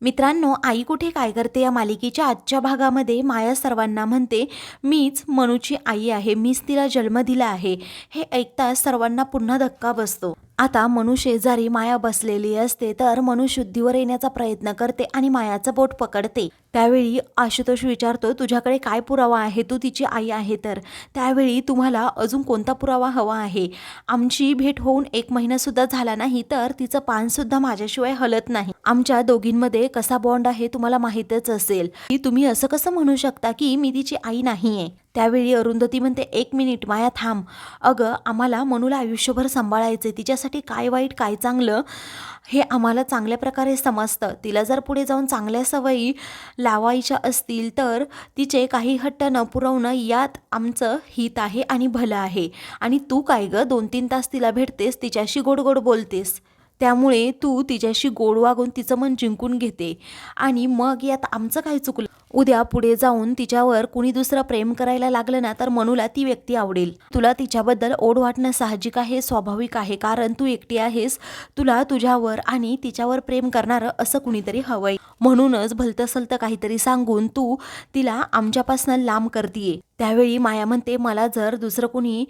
मित्रांनो आई कुठे काय करते या मालिकेच्या आजच्या भागामध्ये? माया सर्वांना म्हणते मीच मनूची आई आहे. मीच तिला जन्म दिला आहे. हे ऐकताच सर्वांना पुन्हा धक्का बसतो. आता मनू शेजारी माया बसलेली असते तर मनू शुद्धीवर येण्याचा प्रयत्न करते आणि मायाचं बोट पकडते. त्यावेळी आशुतोष विचारतो तुझ्याकडे काय पुरावा आहे? तू तिची आई आहे तर. त्यावेळी तुम्हाला अजून कोणता पुरावा हवा आहे? आमची भेट होऊन एक महिनासुद्धा झाला नाही तर तिचं पानसुद्धा माझ्याशिवाय हलत नाही. आमच्या दोघींमध्ये कसा बॉन्ड आहे तुम्हाला माहीतच असेल. की तुम्ही असं कसं म्हणू शकता की मी तिची आई नाहीये? त्यावेळी अरुंधती म्हणते एक मिनिट माया थांब. अगं आम्हाला मनूला आयुष्यभर सांभाळायचे तिच्यासाठी काय वाईट काय चांगलं हे आम्हाला चांगल्या प्रकारे समजतं. तिला जर पुढे जाऊन चांगल्या सवयी लावायच्या असतील तर तिचे काही हट्ट न पुरवणं यात आमचं हित आहे आणि भलं आहे. आणि तू काय गं? दोन तीन तास तिला भेटतेस तिच्याशी गोड गोड बोलतेस. त्यामुळे तू तिच्याशी गोड वागून तिचं मन जिंकून घेते. आणि मग यात आमचं काय चुकलं? उद्या पुढे जाऊन तिच्यावर कुणी दुसरं प्रेम करायला लागलं ना तर मनूला ती व्यक्ती आवडेल. तुला तिच्याबद्दल ओढ वाटणं साहजिक आहे स्वाभाविक आहे कारण तू एकटी आहेस. तुला तुझ्यावर आणि तिच्यावर प्रेम करणारं असं कुणीतरी हवंय. म्हणूनच भलतसलतं काहीतरी सांगून तू तिला आमच्यापासून लांब करतीये. त्यावेळी माया म्हणते मला जर दुसरं कुणी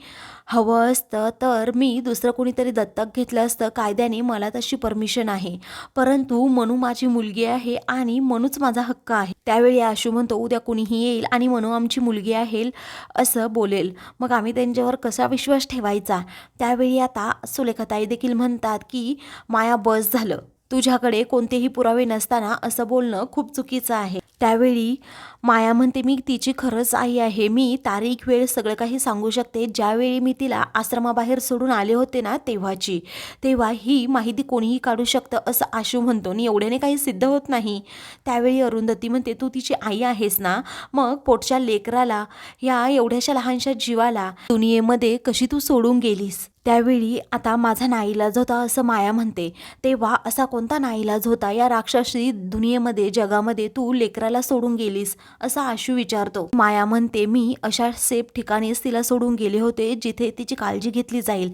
हवं असतं तर मी दुसरं कोणीतरी दत्तक घेतलं असतं. कायद्याने मला तशी परमिशन आहे. परंतु मनू माझी मुलगी आहे आणि मनूच माझा हक्क आहे. त्यावेळी आशू म्हणतो उद्या कुणीही येईल आणि मनू आमची मुलगी आहे असं बोलेल. मग आम्ही त्यांच्यावर कसा विश्वास ठेवायचा? त्यावेळी आता सुलेखाताई देखील म्हणतात की माया बस झालं. तुझ्याकडे कोणतेही पुरावे नसताना असं बोलणं खूप चुकीचं आहे. त्यावेळी माया म्हणते मी तिची खरंच आई आहे. मी तारीख वेळ सगळं काही सांगू शकते. ज्यावेळी मी तिला आश्रमाबाहेर सोडून आले होते ना तेव्हाची तेव्हा ही माहिती कोणीही काढू शकतं असं आशू म्हणतो. आणि एवढ्याने काही सिद्ध होत नाही. त्यावेळी अरुंधती म्हणते तू तिची आई आहेस ना? मग पोटच्या लेकराला या एवढ्याशा लहानशा जीवाला दुनियेमध्ये कशी तू सोडून गेलीस? त्यावेळी आता माझा नाईलाज होता असं माया म्हणते. तेव्हा असा कोणता नाईलाज होता या राक्षसी दुनियेमध्ये जगामध्ये तू लेकराला सोडून गेलीस असा आशू विचारतो. माया म्हणते मी अशा सेफ ठिकाणीच तिला सोडून गेले होते जिथे तिची काळजी घेतली जाईल.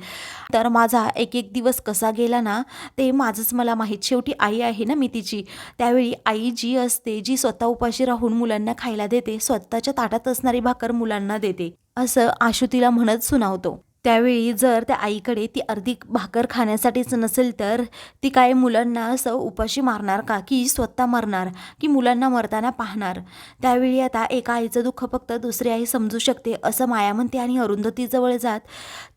तर माझा एक एक दिवस कसा गेला ना ते माझंच मला माहीत. शेवटी आई आहे ना मी तिची. त्यावेळी आई जी असते जी स्वतः उपाशी राहून मुलांना खायला देते स्वतःच्या ताटात असणारी भाकर मुलांना देते असं आशू तिला म्हणत सुनावतो. त्यावेळी जर त्या आईकडे ती अर्धी भाकर खाण्यासाठीच नसेल तर ती काय मुलांना असं उपाशी मारणार का? की स्वतः मरणार? की मुलांना मरताना पाहणार? त्यावेळी आता एका आईचं दुःख फक्त दुसरी आई समजू शकते असं माया म्हणते आणि अरुंधतीजवळ जात.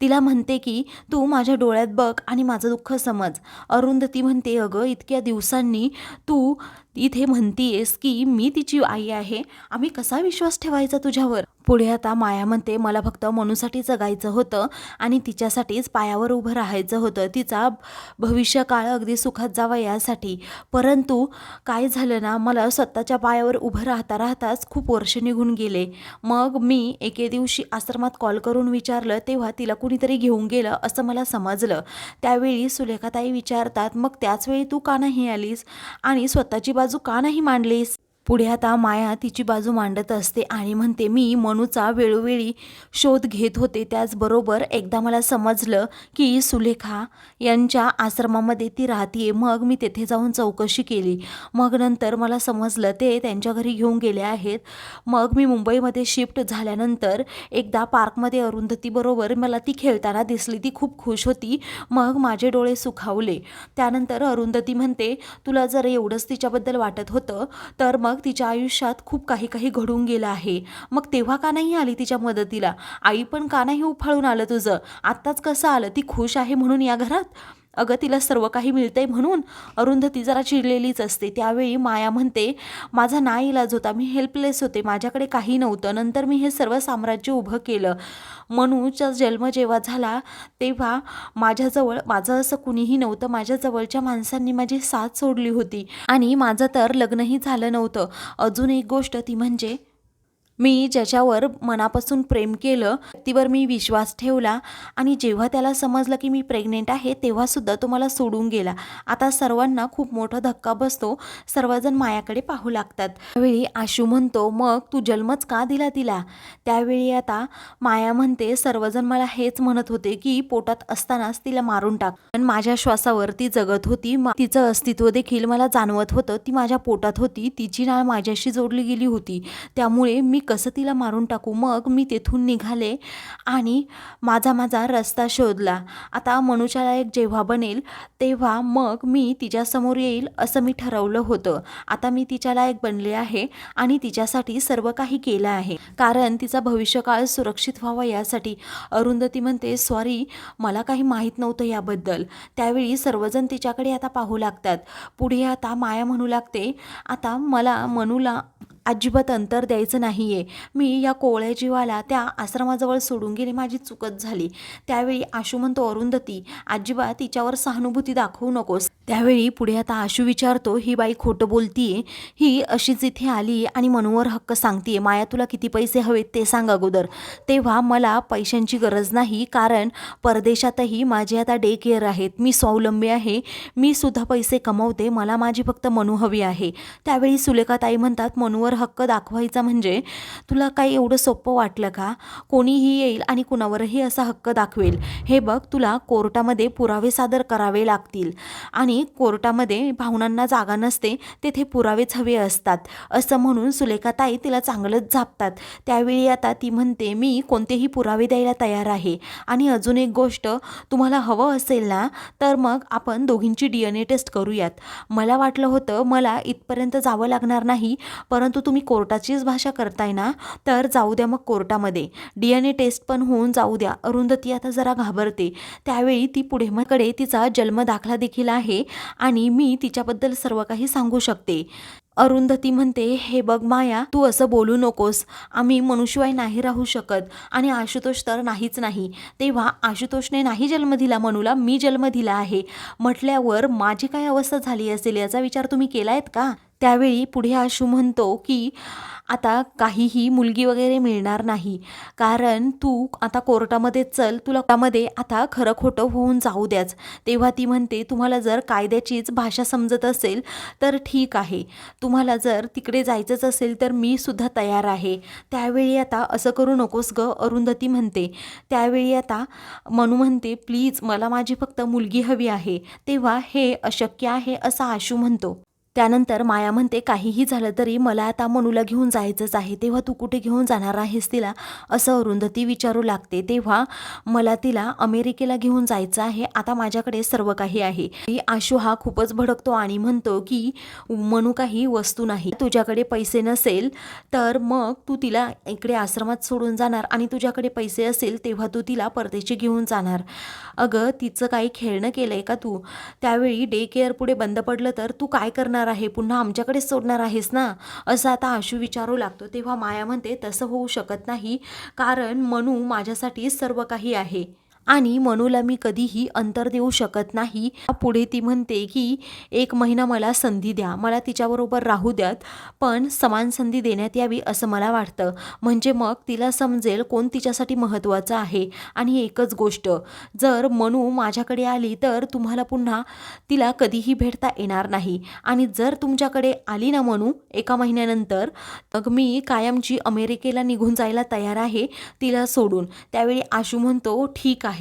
तिला म्हणते की तू माझ्या डोळ्यात बघ आणि माझं दुःख समज. अरुंधती म्हणते अगं इतक्या दिवसांनी तू इथे म्हणतीयेस की मी तिची आई आहे. आम्ही कसा विश्वास ठेवायचा तुझ्यावर? पुढे आता माया म्हणते मला फक्त मनूसाठी जगायचं होतं आणि तिच्यासाठीच पायावर उभं राहायचं होतं. तिचा भविष्यकाळ अगदी सुखात जावा यासाठी. परंतु काय झालं ना मला स्वतःच्या पायावर उभं राहता राहताच खूप वर्ष निघून गेले. मग मी एके दिवशी आश्रमात कॉल करून विचारलं तेव्हा तिला कुणीतरी घेऊन गेलं असं मला समजलं. त्यावेळी सुलेखाताई विचारतात मग त्याचवेळी तू का नाही आलीस? आणि स्वतःची बाजू का नाही मांडलीस? पुढे आता माया तिची बाजू मांडत असते आणि म्हणते मी मनूचा वेळोवेळी शोध घेत होते. त्याचबरोबर एकदा मला समजलं की सुलेखा यांच्या आश्रमामध्ये ती राहतीये. मग मी तेथे जाऊन चौकशी केली. मग नंतर मला समजलं ते त्यांच्या घरी घेऊन गेले आहेत. मग मी मुंबईमध्ये शिफ्ट झाल्यानंतर एकदा पार्कमध्ये अरुंधतीबरोबर मला ती खेळताना दिसली. ती खूप खुश होती. मग माझे डोळे सुखावले. त्यानंतर अरुंधती म्हणते तुला जर एवढंच तिच्याबद्दल वाटत होतं तर मग मग तिच्या आयुष्यात खूप काही काही घडून गेलं आहे. मग तेव्हा का नाही आली तिच्या मदतीला? आई पण का नाही उफाळून आलं तुझं? आत्ताच कसं आलं? ती खुश आहे म्हणून या घरात? अगं तिला सर्व काही मिळतंय म्हणून अरुंधती जरा चिडलेलीच असते. त्यावेळी माया म्हणते माझा ना इलाज होता मी हेल्पलेस होते माझ्याकडे काही नव्हतं. नंतर मी हे सर्व साम्राज्य उभं केलं. मनूचा जन्म जेव्हा झाला तेव्हा माझ्याजवळ माझं असं कुणीही नव्हतं. माझ्या जवळच्या माणसांनी माझी साथ सोडली होती. आणि माझं तर लग्नही झालं नव्हतं. अजून एक गोष्ट ती म्हणजे मी ज्याच्यावर मनापासून प्रेम केलं व्यक्तीवर मी विश्वास ठेवला आणि जेव्हा त्याला समजलं की मी प्रेग्नेंट आहे तेव्हासुद्धा तो मला सोडून गेला. आता सर्वांना खूप मोठा धक्का बसतो. सर्वजण मायाकडे पाहू लागतात. त्यावेळी आशू म्हणतो मग तू जन्मच का दिला तिला? त्यावेळी आता माया म्हणते सर्वजण मला हेच म्हणत होते की पोटात असतानाच तिला मारून टाक. पण माझ्या श्वासावर ती जगत होती. तिचं अस्तित्व देखील मला जाणवत होतं. ती माझ्या पोटात होती. तिची नाळ माझ्याशी जोडली गेली होती. त्यामुळे मी कसं तिला मारून टाकू? मग मी तेथून निघाले आणि माझा माझा रस्ता शोधला. आता मनुष्याला एक जेव्हा बनेल तेव्हा मग मी तिच्यासमोर येईल असं मी ठरवलं होतं. आता मी तिच्या लायक बनले आहे आणि तिच्यासाठी सर्व काही केलं आहे. कारण तिचा भविष्यकाळ सुरक्षित व्हावा यासाठी अरुंधती म्हणते सॉरी मला काही माहीत नव्हतं याबद्दल. त्यावेळी सर्वजण तिच्याकडे आता पाहू लागतात. पुढे आता माया म्हणू लागते. आता मला मनूला अजिबात अंतर द्यायचं नाही आहे मी या कोवळ्या जीवाला त्या आश्रमाजवळ सोडून गेले माझी चुकत झाली. त्यावेळी आशू म्हणतो अरुंधती अजिबात तिच्यावर सहानुभूती दाखवू नकोस. त्यावेळी पुढे आता आशू विचारतो ही बाई खोटं बोलतीये? ही अशीच इथे आली आणि मनूवर हक्क सांगतीये. माया तुला किती पैसे हवेत ते सांग अगोदर. तेव्हा मला पैशांची गरज नाही कारण परदेशातही माझे आता डे केअर आहेत. मी स्वावलंबी आहे. मी सुद्धा पैसे कमवते. मला माझी फक्त मनू हवी आहे. त्यावेळी सुलेखाताई म्हणतात मनूवर हक्क दाखवायचा म्हणजे तुला काही एवढं सोपं वाटलं का? कोणीही येईल आणि कुणावरही असा हक्क दाखवेल. हे बघ तुला कोर्टामध्ये पुरावे सादर करावे लागतील. आणि कोर्टामध्ये भावनांना जागा नसते तेथे पुरावेच हवे असतात. असं म्हणून सुलेखाताई तिला चांगलंच झापतात त्यावेळी आता ती म्हणते मी कोणतेही पुरावे द्यायला तयार आहे. आणि अजून एक गोष्ट तुम्हाला हवं असेल ना तर मग आपण दोघींची डी एन ए टेस्ट करूयात. मला वाटलं होतं मला इथपर्यंत जावं लागणार नाही परंतु तुम्ही कोर्टाचीच भाषा करताय ना तर जाऊ द्या मग कोर्टामध्ये. डी एन ए टेस्ट पण होऊन जाऊ द्या. अरुंधती आता जरा घाबरते. त्यावेळी ती पुढे मकडे तिचा जन्म दाखला देखील आहे आणि मी तिच्याबद्दल सर्व काही सांगू शकते. अरुंधती म्हणते हे बघ माया तू असं बोलू नकोस. आम्ही मनुष्यवाय नाही राहू शकत आणि आशुतोष तर नाहीच नाही. तेव्हा आशुतोषने नाही जन्म दिला मनूला मी जन्म दिला आहे. म्हटल्यावर माझी काय अवस्था झाली असेल याचा विचार तुम्ही केलायत का? त्यावेळी पुढे आशू म्हणतो की आता काहीही मुलगी वगैरे मिळणार नाही. कारण तू आता कोर्टामध्ये चल. तुला त्यामध्ये आता खरं खोटं होऊन जाऊ द्याच. तेव्हा ती म्हणते तुम्हाला जर कायद्याचीच भाषा समजत असेल तर ठीक आहे. तुम्हाला जर तिकडे जायचंच असेल तर मी सुद्धा तयार आहे. त्यावेळी आता असं करू नकोस ग अरुंधती म्हणते. त्यावेळी आता मनू म्हणते प्लीज मला माझी फक्त मुलगी हवी आहे. तेव्हा हे अशक्य आहे असं आशू म्हणतो. त्यानंतर माया म्हणते काहीही झालं तरी मला आता मनूला घेऊन जायचंच आहे. तेव्हा तू कुठे घेऊन जाणार आहेस तिला? असं अरुंधती विचारू लागते. तेव्हा मला तिला अमेरिकेला घेऊन जायचं आहे. आता माझ्याकडे सर्व काही आहे. आशू हा खूपच भडकतो आणि म्हणतो की मनू काही वस्तू नाही. तुझ्याकडे पैसे नसेल तर मग तू तिला इकडे आश्रमात सोडून जाणार आणि तुझ्याकडे पैसे असेल तेव्हा तू तिला परदेशी घेऊन जाणार. अगं तिचं काही खेळणं केलंय का तू? त्यावेळी डे केअर पुढे बंद पडलं तर तू काय करणार आहे पुन्हा आमच्याकडेच सोडणार आहेस ना? असं आता आशू विचारू लागतो. तेव्हा माया म्हणते तसं होऊ शकत नाही. कारण मनू माझ्यासाठी सर्व काही आहे. आणि मनूला मी कधीही अंतर देऊ शकत नाही. पुढे ती म्हणते की एक महिना मला संधी द्या. मला तिच्याबरोबर राहू द्यात पण समान संधी देण्यात यावी असं मला वाटतं. म्हणजे मग तिला समजेल कोण तिच्यासाठी महत्त्वाचं आहे. आणि एकच गोष्ट जर मनू माझ्याकडे आली तर तुम्हाला पुन्हा तिला कधीही भेटता येणार नाही. आणि जर तुमच्याकडे आली ना मनू एका महिन्यानंतर मग मी कायमची अमेरिकेला निघून जायला तयार आहे तिला सोडून. त्यावेळी आशू म्हणतो ठीक आहे.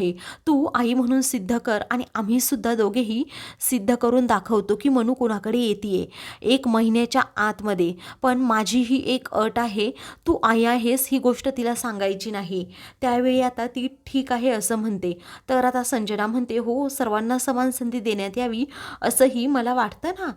तू आई म्हणून सिद्ध कर आणि आम्ही सुद्धा दोघेही सिद्ध करून दाखवतो की मनू कोणाकडे येते एक महिन्याच्या आतमध्ये. पण माझी ही एक अट आहे. तू आई आहेस ही गोष्ट तिला सांगायची नाही. त्यावेळी आता ती ठीक आहे असं म्हणते. तर आता संजना म्हणते हो सर्वांना समान संधी देण्यात यावी असंही मला वाटतं ना?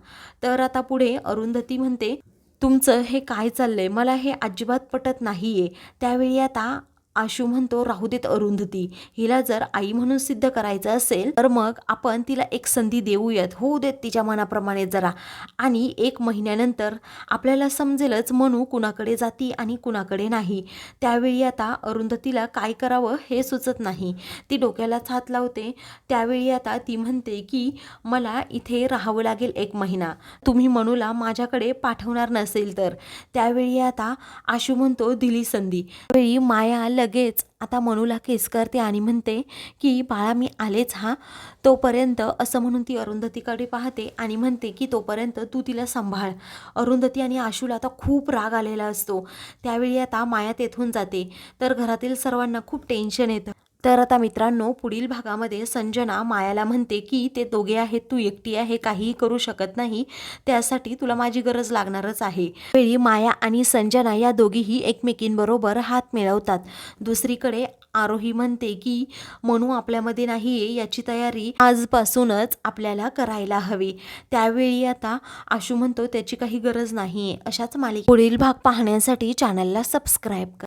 तर आता पुढे अरुंधती म्हणते तुमचं हे काय चाललंय? मला हे अजिबात पटत नाही आहे त्यावेळी आता आशू म्हणतो राहू देत अरुंधती हिला जर आई म्हणून सिद्ध करायचं असेल तर मग आपण तिला एक संधी देऊयात. होऊ देत तिच्या मनाप्रमाणे जरा. आणि एक महिन्यानंतर आपल्याला समजेलच मनू कुणाकडे जाती आणि कुणाकडे नाही. त्यावेळी आता अरुंधतीला काय करावं हे सुचत नाही. ती डोक्यालाच हात लावते. त्यावेळी आता ती म्हणते की मला इथे राहावं लागेल एक महिना. तुम्ही मनूला माझ्याकडे पाठवणार नसेल तर. त्यावेळी आता आशू म्हणतो दिली संधी. त्यावेळी माया लगेच आता मनूला केस करते आणि म्हणते की बाळा मी आलेच हा. तोपर्यंत असं म्हणून ती अरुंधतीकडे पाहते आणि म्हणते की तोपर्यंत तू तिला सांभाळ. अरुंधती आणि आशूला आता खूप राग आलेला असतो. त्यावेळी आता माया तेथून जाते. तर घरातील सर्वांना खूप टेन्शन येतं. तर आता मित्रांनो पुढील भागामध्ये संजना मायाला म्हणते की ते दोघे आहेत तू एकटी आहे काहीही करू शकत नाही. त्यासाठी तुला माझी गरज लागणारच आहे. वेळी माया आणि संजना या दोघीही एकमेकींबरोबर हात मिळवतात. दुसरीकडे आरोही म्हणते की मनू आपल्यामध्ये नाही आहे याची तयारी आजपासूनच आपल्याला करायला हवी. त्यावेळी आता आशू म्हणतो त्याची काही गरज नाही आहे अशाच मालिका पुढील भाग पाहण्यासाठी चॅनलला सबस्क्राईब करा.